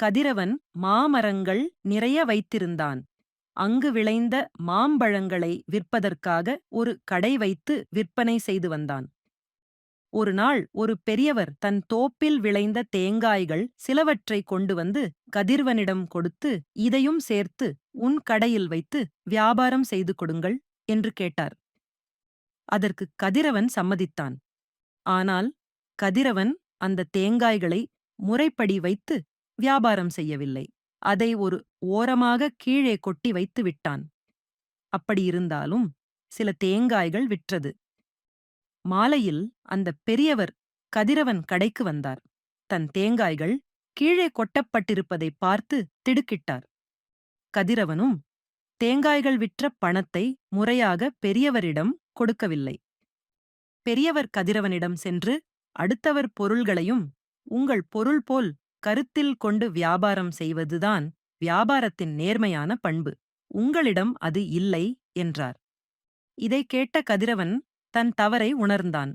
கதிரவன் மாமரங்கள் நிறைய வைத்திருந்தான். அங்கு விளைந்த மாம்பழங்களை விற்பதற்காக ஒரு கடை வைத்து விற்பனை செய்து வந்தான். ஒரு நாள் ஒரு பெரியவர் தன் தோப்பில் விளைந்த தேங்காய்கள் சிலவற்றை கொண்டு வந்து கதிர்வனிடம் கொடுத்து இதையும் சேர்த்து உன் கடையில் வைத்து வியாபாரம் செய்து கொடுங்கள் என்று கேட்டார். அதற்கு கதிரவன் சம்மதித்தான். ஆனால் கதிரவன் அந்த தேங்காய்களை முறைப்படி வைத்து வியாபாரம் செய்யவில்லை. அதை ஒரு ஓரமாக கீழே கொட்டி வைத்து விட்டான். அப்படியிருந்தாலும் சில தேங்காய்கள் விற்றது. மாலையில் அந்த பெரியவர் கதிரவன் கடைக்கு வந்தார். தன் தேங்காய்கள் கீழே கொட்டப்பட்டிருப்பதை பார்த்து திடுக்கிட்டார். கதிரவனும் தேங்காய்கள் விற்ற பணத்தை முறையாக பெரியவரிடம் கொடுக்கவில்லை. பெரியவர் கதிரவனிடம் சென்று அடுத்தவர் பொருள்களையும் உங்கள் பொருள் போல் கருத்தில் கொண்டு வியாபாரம் செய்வதுதான் வியாபாரத்தின் நேர்மையான பண்பு. உங்களிடம் அது இல்லை என்றார். இதை கேட்ட கதிரவன் தன் தவறை உணர்ந்தான்.